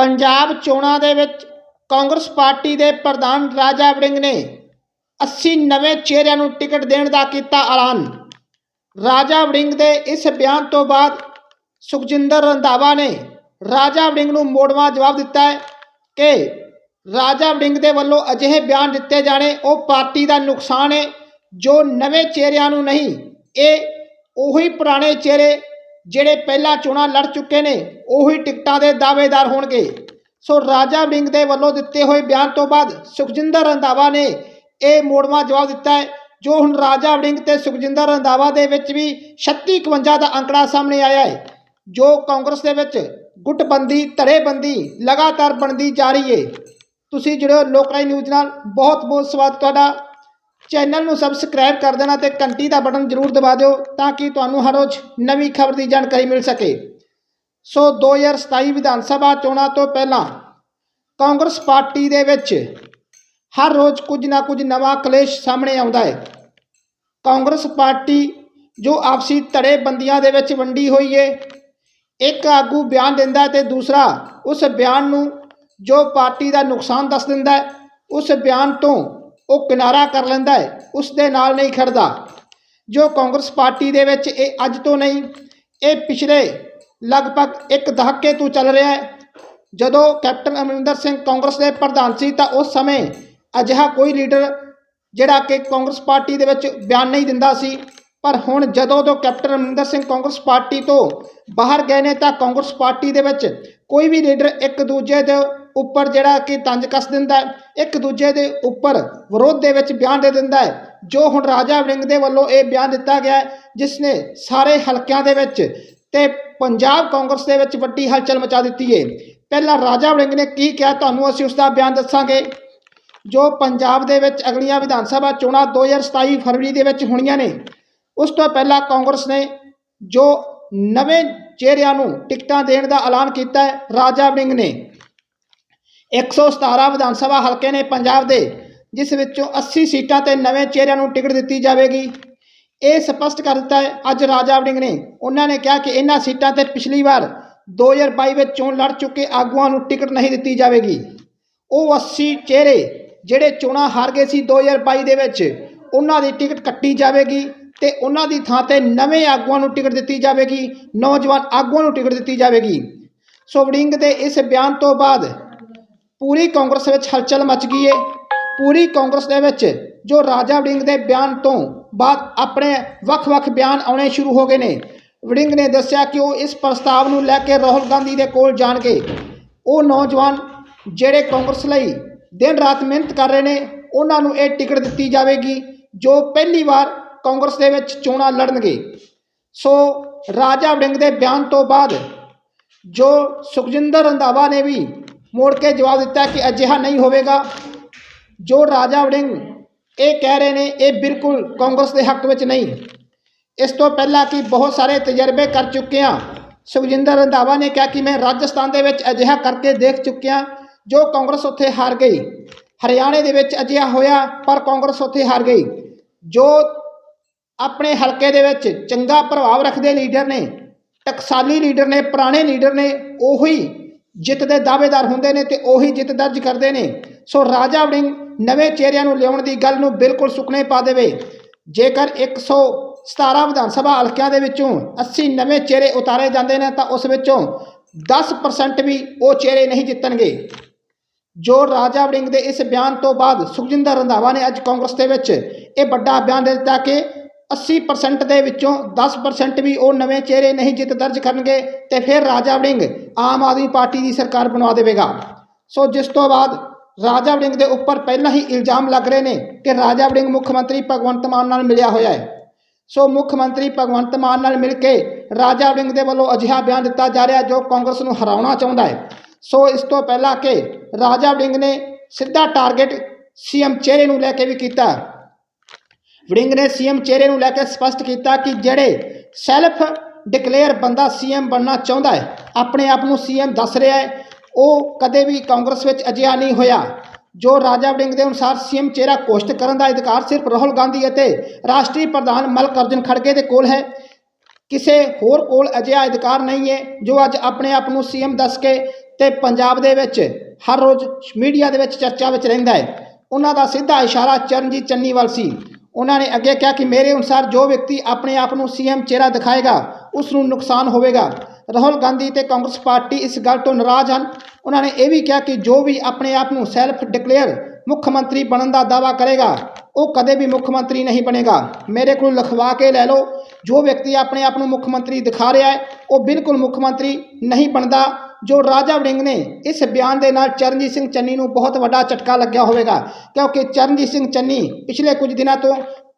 ਪੰਜਾਬ ਚੋਣਾਂ ਦੇ ਵਿੱਚ ਕਾਂਗਰਸ ਪਾਰਟੀ ਦੇ ਪ੍ਰਧਾਨ ਰਾਜਾ ਵੜਿੰਗ ਨੇ 80 ਨਵੇਂ ਚਿਹਰਿਆਂ ਨੂੰ ਟਿਕਟ ਦੇਣ ਦਾ ਕੀਤਾ ਐਲਾਨ। ਰਾਜਾ ਵੜਿੰਗ ਦੇ ਇਸ ਬਿਆਨ ਤੋਂ ਬਾਅਦ ਸੁਖਜਿੰਦਰ ਰੰਧਾਵਾ ਨੇ ਰਾਜਾ ਵੜਿੰਗ ਨੂੰ ਮੋੜਵਾਂ ਜਵਾਬ ਦਿੱਤਾ ਹੈ ਕਿ ਰਾਜਾ ਵੜਿੰਗ ਦੇ ਵੱਲੋਂ ਅਜਿਹੇ ਬਿਆਨ ਦਿੱਤੇ ਜਾਣੇ ਉਹ ਪਾਰਟੀ ਦਾ ਨੁਕਸਾਨ ਹੈ, ਜੋ ਨਵੇਂ ਚਿਹਰਿਆਂ ਨੂੰ ਨਹੀਂ, ਇਹ ਉਹੀ ਪੁਰਾਣੇ ਚਿਹਰੇ ਜਿਹੜੇ ਪਹਿਲਾਂ ਚੋਣਾਂ ਲੜ ਚੁੱਕੇ ਨੇ, ਉਹੀ ਟਿਕਟਾਂ ਦੇ ਦਾਅਵੇਦਾਰ ਹੋਣਗੇ। ਸੋ ਰਾਜਾ ਵਿੰਗ ਦੇ ਵੱਲੋਂ ਦਿੱਤੇ ਹੋਏ ਬਿਆਨ ਤੋਂ ਬਾਅਦ ਸੁਖਜਿੰਦਰ ਰੰਧਾਵਾ ਨੇ ਇਹ ਮੋੜਵਾਂ ਜਵਾਬ ਦਿੱਤਾ ਹੈ, ਜੋ ਹੁਣ ਰਾਜਾ ਵੜਿੰਗ ਤੇ ਸੁਖਜਿੰਦਰ ਰੰਧਾਵਾ ਦੇ ਵਿੱਚ ਵੀ 36 51 ਦਾ ਅੰਕੜਾ ਸਾਹਮਣੇ ਆਇਆ ਹੈ, ਜੋ ਕਾਂਗਰਸ ਦੇ ਵਿੱਚ ਗੁੱਟਬੰਦੀ, ਧੜੇਬੰਦੀ, ਲਗਾਤਾਰ ਬਣਦੀ ਜਾ ਰਹੀ ਹੈ। ਤੁਸੀਂ ਜਿਹੜੇ ਲੋਕਰਾਈ ਨਿਊਜ਼ ਨਾਲ ਬਹੁਤ ਬਹੁਤ ਸਵਾਗਤ ਤੁਹਾਡਾ। ਚੈਨਲ ਨੂੰ ਸਬਸਕ੍ਰਾਈਬ ਕਰ ਦੇਣਾ ਤੇ ਘੰਟੀ ਦਾ ਬਟਨ ਜ਼ਰੂਰ ਦਬਾ ਦਿਓ ਤਾਂ ਕਿ ਤੁਹਾਨੂੰ ਹਰ ਰੋਜ਼ ਨਵੀਂ ਖਬਰ ਦੀ ਜਾਣਕਾਰੀ ਮਿਲ ਸਕੇ। ਸੋ 2027 ਵਿਧਾਨ ਸਭਾ ਚੋਣਾਂ ਤੋਂ ਪਹਿਲਾਂ ਕਾਂਗਰਸ ਪਾਰਟੀ ਦੇ ਵਿੱਚ ਹਰ ਰੋਜ਼ ਕੁਝ ਨਾ ਕੁਝ ਨਵਾਂ ਕਲੇਸ਼ ਸਾਹਮਣੇ ਆਉਂਦਾ ਹੈ। ਕਾਂਗਰਸ ਪਾਰਟੀ ਜੋ ਆਪਸੀ ਧੜੇਬੰਦੀਆਂ ਦੇ ਵਿੱਚ ਵੰਡੀ ਹੋਈ ਹੈ ਇੱਕ ਆਗੂ ਬਿਆਨ ਦਿੰਦਾ ਹੈ ਤੇ ਦੂਸਰਾ ਉਸ ਬਿਆਨ ਨੂੰ ਜੋ ਪਾਰਟੀ ਦਾ ਨੁਕਸਾਨ ਦੱਸ ਦਿੰਦਾ ਉਸ ਬਿਆਨ ਤੋਂ ਉਹ ਕਿਨਾਰਾ ਕਰ ਲੈਂਦਾ ਹੈ, ਉਸ ਦੇ ਨਾਲ ਨਹੀਂ ਖੜਦਾ। ਜੋ ਕਾਂਗਰਸ ਪਾਰਟੀ ਦੇ ਵਿੱਚ ਇਹ ਅੱਜ ਤੋਂ ਨਹੀਂ, ਇਹ ਪਿਛਲੇ ਲਗਭਗ ਇੱਕ ਦਹਾਕੇ ਤੋਂ ਚੱਲ ਰਿਹਾ ਹੈ। ਜਦੋਂ ਕੈਪਟਨ ਅਮਰਿੰਦਰ ਸਿੰਘ ਕਾਂਗਰਸ ਦੇ ਪ੍ਰਧਾਨ ਸੀ ਤਾਂ ਉਸ ਸਮੇਂ ਅਜਿਹਾ ਕੋਈ ਲੀਡਰ ਜਿਹੜਾ ਕਿ ਕਾਂਗਰਸ ਪਾਰਟੀ ਦੇ ਵਿੱਚ ਬਿਆਨ ਨਹੀਂ ਦਿੰਦਾ ਸੀ। ਪਰ ਹੁਣ ਜਦੋਂ ਤੋਂ ਕੈਪਟਨ ਅਮਰਿੰਦਰ ਸਿੰਘ ਕਾਂਗਰਸ ਪਾਰਟੀ ਤੋਂ ਬਾਹਰ ਗਏ ਨੇ ਤਾਂ ਕਾਂਗਰਸ ਪਾਰਟੀ ਦੇ ਵਿੱਚ ਕੋਈ ਵੀ ਲੀਡਰ ਇੱਕ ਦੂਜੇ ਦੇ ਉੱਪਰ ਜਿਹੜਾ ਕਿ ਤੰਜ ਕੱਸ ਦਿੰਦਾ ਇੱਕ ਦੂਜੇ ਦੇ ਉੱਪਰ ਵਿਰੋਧ ਦੇ ਵਿੱਚ ਬਿਆਨ ਦੇ ਦਿੰਦਾ ਹੈ, ਜੋ ਹੁਣ ਰਾਜਾ ਵੜਿੰਗ ਦੇ ਵੱਲੋਂ ਇਹ ਬਿਆਨ ਦਿੱਤਾ ਗਿਆ ਜਿਸ ਨੇ ਸਾਰੇ ਹਲਕਿਆਂ ਦੇ ਵਿੱਚ ਤੇ ਪੰਜਾਬ ਕਾਂਗਰਸ ਦੇ ਵਿੱਚ ਵੱਡੀ ਹਲਚਲ ਮਚਾ ਦਿੱਤੀ ਹੈ। ਪਹਿਲਾਂ ਰਾਜਾ ਵੜਿੰਗ ਨੇ ਕੀ ਕਿਹਾ, ਤੁਹਾਨੂੰ ਅਸੀਂ ਉਸ ਦਾ ਬਿਆਨ ਦੱਸਾਂਗੇ। ਜੋ ਪੰਜਾਬ ਦੇ ਵਿੱਚ ਅਗਲੀਆਂ ਵਿਧਾਨ ਸਭਾ ਚੋਣਾਂ 2027 ਫਰਵਰੀ ਦੇ ਵਿੱਚ ਹੋਣੀਆਂ ਨੇ, ਉਸ ਤੋਂ ਪਹਿਲਾਂ ਕਾਂਗਰਸ ਨੇ ਜੋ ਨਵੇਂ ਚਿਹਰਿਆਂ ਨੂੰ ਟਿਕਟਾਂ ਦੇਣ ਦਾ ਐਲਾਨ ਕੀਤਾ ਹੈ, ਰਾਜਾ ਵੜਿੰਗ ਨੇ 117 ਵਿਧਾਨ ਸਭਾ ਹਲਕੇ ਨੇ ਪੰਜਾਬ ਦੇ, ਜਿਸ ਵਿੱਚੋਂ 80 ਸੀਟਾਂ ਤੇ ਨਵੇਂ ਚਿਹਰਿਆਂ ਨੂੰ ਟਿਕਟ ਦਿੱਤੀ ਜਾਵੇਗੀ। ਇਹ ਸਪਸ਼ਟ ਕਰ ਦਿੱਤਾ ਹੈ, ਅੱਜ ਰਾਜਾ ਵੜਿੰਗ ਨੇ, ਉਹਨਾਂ ਨੇ ਕਿਹਾ ਕਿ ਇਹਨਾਂ ਸੀਟਾਂ ਤੇ ਪਿਛਲੀ ਵਾਰ 2022 ਵਿੱਚ ਚੋਣ ਲੜ ਚੁੱਕੇ ਆਗੂਆਂ ਨੂੰ ਟਿਕਟ ਨਹੀਂ ਦਿੱਤੀ ਜਾਵੇਗੀ। ਉਹ 80 ਚਿਹਰੇ ਜਿਹੜੇ ਚੋਣਾਂ ਹਾਰ ਗਏ ਸੀ 2022 ਦੇ ਵਿੱਚ, ਉਹਨਾਂ ਦੀ ਟਿਕਟ ਕੱਟੀ ਜਾਵੇਗੀ ਤੇ ਉਹਨਾਂ ਦੀ ਥਾਂ ਤੇ ਨਵੇਂ ਆਗੂਆਂ ਨੂੰ ਟਿਕਟ ਦਿੱਤੀ ਜਾਵੇਗੀ, ਨੌਜਵਾਨ ਆਗੂਆਂ ਨੂੰ ਟਿਕਟ ਦਿੱਤੀ ਜਾਵੇਗੀ। ਸੋ ਵੜਿੰਗ ਦੇ ਇਸ ਬਿਆਨ ਤੋਂ ਬਾਅਦ ਪੂਰੀ ਕਾਂਗਰਸ ਵਿੱਚ ਹਲਚਲ ਮਚ ਗਈ ਹੈ ਪੂਰੀ ਕਾਂਗਰਸ ਦੇ ਵਿੱਚ ਜੋ ਰਾਜਾ ਵੜਿੰਗ ਦੇ ਬਿਆਨ ਤੋਂ ਬਾਅਦ ਆਪਣੇ ਵੱਖ-ਵੱਖ ਬਿਆਨ ਆਉਣੇ ਸ਼ੁਰੂ ਹੋ ਗਏ ਨੇ। ਵੜਿੰਗ ਨੇ ਦੱਸਿਆ ਕਿ ਉਹ ਇਸ ਪ੍ਰਸਤਾਵ ਨੂੰ ਲੈ ਕੇ ਰਾਹੁਲ ਗਾਂਧੀ ਦੇ ਕੋਲ ਜਾਣਗੇ। ਉਹ ਨੌਜਵਾਨ ਜਿਹੜੇ ਕਾਂਗਰਸ ਲਈ ਦਿਨ ਰਾਤ ਮਿਹਨਤ ਕਰ ਰਹੇ ਨੇ, ਉਹਨਾਂ ਨੂੰ ਇਹ ਟਿਕਟ ਦਿੱਤੀ ਜਾਵੇਗੀ, ਜੋ ਪਹਿਲੀ ਵਾਰ ਕਾਂਗਰਸ ਦੇ ਵਿੱਚ ਚੋਣਾਂ ਲੜਨਗੇ। ਸੋ ਰਾਜਾ ਵੜਿੰਗ ਦੇ ਬਿਆਨ ਤੋਂ ਬਾਅਦ ਜੋ ਸੁਖਜਿੰਦਰ ਰੰਧਾਵਾ ਨੇ ਵੀ ਮੋੜ ਕੇ ਜਵਾਬ ਦਿੱਤਾ ਕਿ ਅਜਿਹਾ ਨਹੀਂ ਹੋਵੇਗਾ। ਜੋ ਰਾਜਾ ਵੜਿੰਗ ਇਹ ਕਹਿ ਰਹੇ ਨੇ, ਇਹ ਬਿਲਕੁਲ ਕਾਂਗਰਸ ਦੇ ਹੱਕ ਵਿੱਚ ਨਹੀਂ। ਇਸ ਤੋਂ ਪਹਿਲਾਂ ਕਿ ਬਹੁਤ ਸਾਰੇ ਤਜਰਬੇ ਕਰ ਚੁੱਕੇ ਹਾਂ। ਸੁਖਜਿੰਦਰ ਰੰਧਾਵਾ ਨੇ ਕਿਹਾ ਕਿ ਮੈਂ ਰਾਜਸਥਾਨ ਦੇ ਵਿੱਚ ਅਜਿਹਾ ਕਰਕੇ ਦੇਖ ਚੁੱਕਿਆ ਜੋ ਕਾਂਗਰਸ ਉੱਥੇ ਹਾਰ ਗਈ। ਹਰਿਆਣੇ ਦੇ ਵਿੱਚ ਅਜਿਹਾ ਹੋਇਆ, ਪਰ ਕਾਂਗਰਸ ਉੱਥੇ ਹਾਰ ਗਈ। ਜੋ ਆਪਣੇ ਹਲਕੇ ਦੇ ਵਿੱਚ ਚੰਗਾ ਪ੍ਰਭਾਵ ਰੱਖਦੇ ਲੀਡਰ ਨੇ, ਟਕਸਾਲੀ ਲੀਡਰ ਨੇ, ਪੁਰਾਣੇ ਲੀਡਰ ਨੇ, ਉਹੀ ਜਿੱਤ ਦੇ ਦਾਅਵੇਦਾਰ ਹੁੰਦੇ ਨੇ ਤੇ ਉਹੀ ਜਿੱਤ ਦਰਜ ਕਰਦੇ ਨੇ। ਸੋ ਰਾਜਾ ਵੜਿੰਗ ਨਵੇਂ ਚਿਹਰਿਆਂ ਨੂੰ ਲਿਆਉਣ ਦੀ ਗੱਲ ਨੂੰ ਬਿਲਕੁਲ ਸੁੱਕਣੇ ਪਾ ਦੇਵੇ। ਜੇਕਰ 117 ਵਿਧਾਨ ਸਭਾ ਹਲਕਿਆਂ ਦੇ ਵਿੱਚੋਂ 80 ਨਵੇਂ ਚਿਹਰੇ ਉਤਾਰੇ ਜਾਂਦੇ ਨੇ ਤਾਂ ਉਸ ਵਿੱਚੋਂ 10% ਵੀ ਉਹ ਚਿਹਰੇ ਨਹੀਂ ਜਿੱਤਣਗੇ। ਜੋ ਰਾਜਾ ਵੜਿੰਗ ਦੇ ਇਸ ਬਿਆਨ ਤੋਂ ਬਾਅਦ ਸੁਖਜਿੰਦਰ ਰੰਧਾਵਾ ਨੇ ਅੱਜ ਕਾਂਗਰਸ ਦੇ ਵਿੱਚ ਇਹ ਵੱਡਾ ਬਿਆਨ ਦੇ ਦਿੱਤਾ ਕਿ 80% ਦੇ ਵਿੱਚੋਂ 10% ਵੀ ਉਹ ਨਵੇਂ ਚਿਹਰੇ ਨਹੀਂ ਜਿੱਤ ਦਰਜ ਕਰਨਗੇ ਤੇ ਫਿਰ ਰਾਜਾ ਵੜਿੰਗ ਆਮ ਆਦਮੀ ਪਾਰਟੀ ਦੀ ਸਰਕਾਰ ਬਣਵਾ ਦੇਵੇਗਾ। ਸੋ ਜਿਸ ਤੋਂ ਬਾਅਦ ਰਾਜਾ ਵੜਿੰਗ ਦੇ ਉੱਪਰ ਪਹਿਲਾਂ ਹੀ ਇਲਜ਼ਾਮ ਲੱਗ ਰਹੇ ਨੇ ਕਿ ਰਾਜਾ ਵੜਿੰਗ ਮੁੱਖ ਮੰਤਰੀ ਭਗਵੰਤ ਮਾਨ ਨਾਲ ਮਿਲਿਆ ਹੋਇਆ ਹੈ। ਸੋ ਮੁੱਖ ਮੰਤਰੀ ਭਗਵੰਤ ਮਾਨ ਨਾਲ ਮਿਲ ਕੇ ਰਾਜਾ ਵੜਿੰਗ ਦੇ ਵੱਲੋਂ ਅਜਿਹਾ ਬਿਆਨ ਦਿੱਤਾ ਜਾ ਰਿਹਾ ਜੋ ਕਾਂਗਰਸ ਨੂੰ ਹਰਾਉਣਾ ਚਾਹੁੰਦਾ ਹੈ। ਸੋ ਇਸ ਤੋਂ ਪਹਿਲਾਂ ਕਿ ਰਾਜਾ ਵੜਿੰਗ ਨੇ ਸਿੱਧਾ ਟਾਰਗੇਟ ਸੀਐਮ ਚਿਹਰੇ ਨੂੰ ਲੈ ਕੇ ਵੀ ਕੀਤਾ। ਵੜਿੰਗ ਨੇ ਸੀਐਮ ਚਿਹਰੇ ਨੂੰ ਲੈ ਕੇ ਸਪਸ਼ਟ ਕੀਤਾ ਕਿ ਜਿਹੜੇ ਸੈਲਫ ਡਿਕਲੇਅਰ ਬੰਦਾ ਸੀਐਮ ਬਣਨਾ ਚਾਹੁੰਦਾ ਹੈ, ਆਪਣੇ ਆਪ ਨੂੰ ਸੀਐਮ ਦੱਸ ਰਿਹਾ ਹੈ, ਉਹ ਕਦੇ ਵੀ ਕਾਂਗਰਸ ਵਿੱਚ ਅਜਿਹਾ ਨਹੀਂ ਹੋਇਆ। ਜੋ ਰਾਜਾ ਵੜਿੰਗ ਦੇ ਅਨੁਸਾਰ ਸੀਐਮ ਚਿਹਰਾ ਘੋਸ਼ਿਤ ਕਰਨ ਦਾ ਅਧਿਕਾਰ ਸਿਰਫ ਰਾਹੁਲ ਗਾਂਧੀ ਅਤੇ ਰਾਸ਼ਟਰੀ ਪ੍ਰਧਾਨ ਮਲਕ ਅਰਜਨ ਖੜਗੇ ਦੇ ਕੋਲ ਹੈ। ਕਿਸੇ ਹੋਰ ਕੋਲ ਅਜਿਹਾ ਅਧਿਕਾਰ ਨਹੀਂ ਹੈ ਜੋ ਅੱਜ ਆਪਣੇ ਆਪ ਨੂੰ ਸੀਐਮ ਦੱਸ ਕੇ ਤੇ ਪੰਜਾਬ ਦੇ ਵਿੱਚ ਹਰ ਰੋਜ਼ ਮੀਡੀਆ ਦੇ ਵਿੱਚ ਚਰਚਾ ਵਿੱਚ ਰਹਿੰਦਾ ਹੈ। ਉਹਨਾਂ ਦਾ ਸਿੱਧਾ ਇਸ਼ਾਰਾ ਚਰਨਜੀਤ ਚੰਨੀ ਵੱਲ ਸੀ। ਉਹਨਾਂ ਨੇ ਅੱਗੇ ਕਿਹਾ ਕਿ ਮੇਰੇ ਅਨੁਸਾਰ ਜੋ ਵਿਅਕਤੀ ਆਪਣੇ ਆਪ ਨੂੰ ਸੀਐਮ ਚਿਹਰਾ ਦਿਖਾਏਗਾ ਉਸ ਨੂੰ ਨੁਕਸਾਨ ਹੋਵੇਗਾ। ਰਾਹੁਲ ਗਾਂਧੀ ਤੇ ਕਾਂਗਰਸ ਪਾਰਟੀ ਇਸ ਗੱਲ ਤੋਂ ਨਾਰਾਜ਼ ਹਨ। ਉਹਨਾਂ ਨੇ ਇਹ ਵੀ ਕਿਹਾ ਕਿ ਜੋ ਵੀ ਆਪਣੇ ਆਪ ਨੂੰ ਸੈਲਫ ਡਿਕਲੇਅਰ ਮੁੱਖ ਮੰਤਰੀ ਬਣਨ ਦਾ ਦਾਅਵਾ ਕਰੇਗਾ, ਉਹ ਕਦੇ ਵੀ ਮੁੱਖ ਮੰਤਰੀ ਨਹੀਂ ਬਣੇਗਾ। ਮੇਰੇ ਕੋਲ ਲਿਖਵਾ ਕੇ ਲੈ ਲਓ, ਜੋ ਵਿਅਕਤੀ ਆਪਣੇ ਆਪ ਨੂੰ ਮੁੱਖ ਮੰਤਰੀ ਦਿਖਾ ਰਿਹਾ ਹੈ, ਉਹ ਬਿਲਕੁਲ ਮੁੱਖ ਮੰਤਰੀ ਨਹੀਂ ਬਣਦਾ। ਜੋ ਰਾਜਾ ਵੜਿੰਗ ਨੇ, ਇਸ ਬਿਆਨ ਦੇ ਨਾਲ ਚਰਨਜੀਤ ਸਿੰਘ ਚੰਨੀ ਨੂੰ ਬਹੁਤ ਵੱਡਾ ਝਟਕਾ ਲੱਗਿਆ ਹੋਵੇਗਾ, ਕਿਉਂਕਿ ਚਰਨਜੀਤ ਸਿੰਘ ਚੰਨੀ ਪਿਛਲੇ ਕੁਝ ਦਿਨਾਂ ਤੋਂ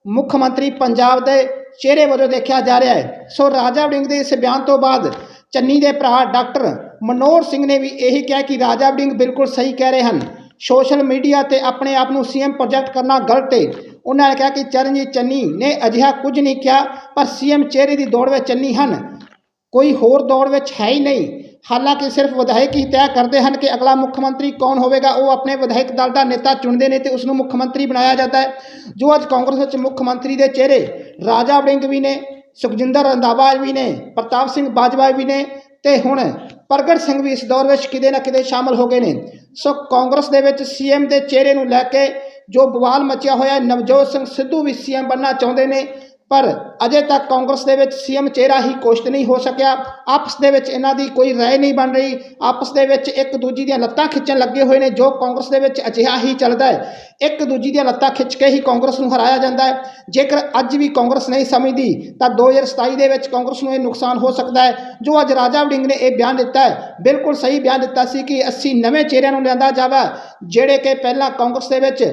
ਮੁੱਖ ਮੰਤਰੀ ਪੰਜਾਬ ਦੇ ਚਿਹਰੇ ਵਜੋਂ ਦੇਖਿਆ ਜਾ ਰਿਹਾ ਹੈ। ਸੋ ਰਾਜਾ ਵੜਿੰਗ ਦੇ ਇਸ ਬਿਆਨ ਤੋਂ ਬਾਅਦ ਚੰਨੀ ਦੇ ਭਰਾ ਡਾਕਟਰ ਮਨੋਹਰ ਸਿੰਘ ਨੇ ਵੀ ਇਹੀ ਕਿਹਾ ਕਿ ਰਾਜਾ ਵੜਿੰਗ ਬਿਲਕੁਲ ਸਹੀ ਕਹਿ ਰਹੇ ਹਨ। ਸੋਸ਼ਲ ਮੀਡੀਆ ਤੇ ਆਪਣੇ ਆਪ ਨੂੰ ਸੀਐਮ ਪ੍ਰੋਜੈਕਟ ਕਰਨਾ ਗਲਤ ਹੈ ਉਹਨਾਂ ਨੇ ਕਿਹਾ ਕਿ ਚਰਨਜੀਤ ਚੰਨੀ ਨੇ ਅਜਿਹਾ ਕੁਝ ਨਹੀਂ ਕਿਹਾ, ਪਰ ਸੀਐਮ ਚਿਹਰੇ ਦੀ ਦੌੜ ਵਿੱਚ ਚੰਨੀ ਹਨ। ਕੋਈ ਹੋਰ ਦੌੜ ਵਿੱਚ ਹੈ ਹੀ ਨਹੀਂ। ਹਾਲਾਂਕਿ ਸਿਰਫ ਵਿਧਾਇਕ ਹੀ ਤੈਅ ਕਰਦੇ ਹਨ ਕਿ ਅਗਲਾ ਮੁੱਖ ਮੰਤਰੀ ਕੌਣ ਹੋਵੇਗਾ, ਉਹ ਆਪਣੇ ਵਿਧਾਇਕ ਦਲ ਦਾ ਨੇਤਾ ਚੁਣਦੇ ਨੇ ਤੇ ਉਸ ਨੂੰ ਮੁੱਖ ਮੰਤਰੀ ਬਣਾਇਆ ਜਾਂਦਾ ਹੈ, ਜੋ ਅੱਜ ਕਾਂਗਰਸ ਵਿੱਚ ਮੁੱਖ ਮੰਤਰੀ ਦੇ ਚਿਹਰੇ ਰਾਜਾ ਵੜਿੰਗ ਵੀ ਨੇ, ਸੁਖਜਿੰਦਰ ਰੰਧਾਵਾ ਵੀ ਨੇ, ਪ੍ਰਤਾਪ ਸਿੰਘ ਬਾਜਵਾ ਵੀ ਨੇ ਤੇ ਹੁਣ ਪ੍ਰਗਟ ਸਿੰਘ ਵੀ ਇਸ ਦੌਰ ਵਿੱਚ ਕਿਤੇ ਨਾ ਕਿਤੇ ਸ਼ਾਮਲ ਹੋ ਗਏ ਨੇ। ਸੋ ਕਾਂਗਰਸ ਦੇ ਵਿੱਚ ਸੀਐਮ ਦੇ ਚਿਹਰੇ ਨੂੰ ਲੈ ਕੇ ਜੋ ਬਵਾਲ ਮਚਿਆ ਹੋਇਆ ਨਵਜੋਤ ਸਿੰਘ ਸਿੱਧੂ ਵੀ ਸੀਐਮ ਬਣਨਾ ਚਾਹੁੰਦੇ ਨੇ। ਪਰ ਅਜੇ ਤੱਕ ਕਾਂਗਰਸ ਦੇ ਵਿੱਚ ਸੀਐਮ ਚਿਹਰਾ ਹੀ ਕੋਸ਼ਟ ਨਹੀਂ ਹੋ ਸਕਿਆ। ਆਪਸ ਦੇ ਵਿੱਚ ਇਹਨਾਂ ਦੀ ਕੋਈ ਰਾਏ ਨਹੀਂ ਬਣ ਰਹੀ। ਆਪਸ ਦੇ ਵਿੱਚ ਇੱਕ ਦੂਜੀ ਦੀਆਂ ਲੱਤਾਂ ਖਿੱਚਣ ਲੱਗੇ ਹੋਏ ਨੇ, ਜੋ ਕਾਂਗਰਸ ਦੇ ਵਿੱਚ ਅਜਿਹਾ ਹੀ ਚੱਲਦਾ ਹੈ। ਇੱਕ ਦੂਜੀ ਦੀਆਂ ਲੱਤਾਂ ਖਿੱਚ ਕੇ ਹੀ ਕਾਂਗਰਸ ਨੂੰ ਹਰਾਇਆ ਜਾਂਦਾ ਹੈ। ਜੇਕਰ ਅੱਜ ਵੀ ਕਾਂਗਰਸ ਨਹੀਂ ਸਮਝਦੀ, ਤਾਂ 2027 ਦੇ ਵਿੱਚ ਕਾਂਗਰਸ ਨੂੰ ਇਹ ਨੁਕਸਾਨ ਹੋ ਸਕਦਾ ਹੈ। ਜੋ ਅੱਜ ਰਾਜਾ ਵੜਿੰਗ ਨੇ ਇਹ ਬਿਆਨ ਦਿੱਤਾ ਹੈ, ਬਿਲਕੁਲ ਸਹੀ ਬਿਆਨ ਦਿੱਤਾ ਸੀ ਕਿ 80 ਨਵੇਂ ਚਿਹਰਿਆਂ ਨੂੰ ਲਿਆਂਦਾ ਜਾਵੇ, ਜਿਹੜੇ ਕਿ ਪਹਿਲਾਂ ਕਾਂਗਰਸ ਦੇ ਵਿੱਚ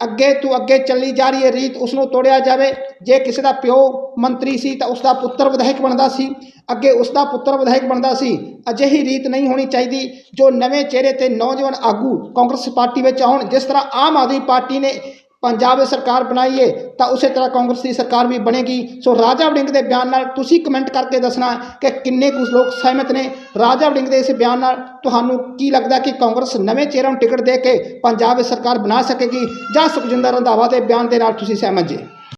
ਅੱਗੇ ਤੋਂ ਅੱਗੇ ਚੱਲੀ ਜਾ ਰਹੀ ਹੈ ਰੀਤ ਉਸ ਨੂੰ ਤੋੜਿਆ ਜਾਵੇ। ਜੇ ਕਿਸੇ ਦਾ ਪਿਓ ਮੰਤਰੀ ਸੀ ਤਾਂ ਉਸ ਦਾ ਪੁੱਤਰ ਵਿਧਾਇਕ ਬਣਦਾ ਸੀ। ਅੱਗੇ ਉਸ ਦਾ ਪੁੱਤਰ ਵਿਧਾਇਕ ਬਣਦਾ ਸੀ। ਅਜਿਹੀ ਰੀਤ ਨਹੀਂ ਹੋਣੀ ਚਾਹੀਦੀ, ਜੋ ਨਵੇਂ ਚਿਹਰੇ ਤੇ ਨੌਜਵਾਨ ਆਗੂ ਕਾਂਗਰਸ ਪਾਰਟੀ ਵਿੱਚ ਆਉਣ। ਜਿਸ ਤਰ੍ਹਾਂ ਆਮ ਆਦਮੀ ਪਾਰਟੀ ਨੇ ਪੰਜਾਬ ਵਿੱਚ ਸਰਕਾਰ ਬਣਾਈਏ, ਤਾਂ ਉਸੇ ਤਰ੍ਹਾਂ ਕਾਂਗਰਸ ਦੀ ਸਰਕਾਰ ਵੀ ਬਣੇਗੀ। ਸੋ ਰਾਜਾ ਵੜਿੰਗ ਦੇ ਬਿਆਨ ਨਾਲ ਤੁਸੀਂ ਕਮੈਂਟ ਕਰਕੇ ਦੱਸਣਾ ਕਿ ਕਿੰਨੇ ਕੁ ਲੋਕ ਸਹਿਮਤ ਨੇ। ਰਾਜਾ ਵੜਿੰਗ ਦੇ ਇਸ ਬਿਆਨ ਨਾਲ ਤੁਹਾਨੂੰ ਕੀ ਲੱਗਦਾ ਕਿ ਕਾਂਗਰਸ ਨਵੇਂ ਚਿਹਰਿਆਂ ਨੂੰ ਟਿਕਟ ਦੇ ਕੇ ਪੰਜਾਬ ਵਿੱਚ ਸਰਕਾਰ ਬਣਾ ਸਕੇਗੀ ਜਾਂ ਸੁਖਜਿੰਦਰ ਰੰਧਾਵਾ ਦੇ ਬਿਆਨ ਦੇ ਨਾਲ ਤੁਸੀਂ ਸਹਿਮਤ ਜੀ?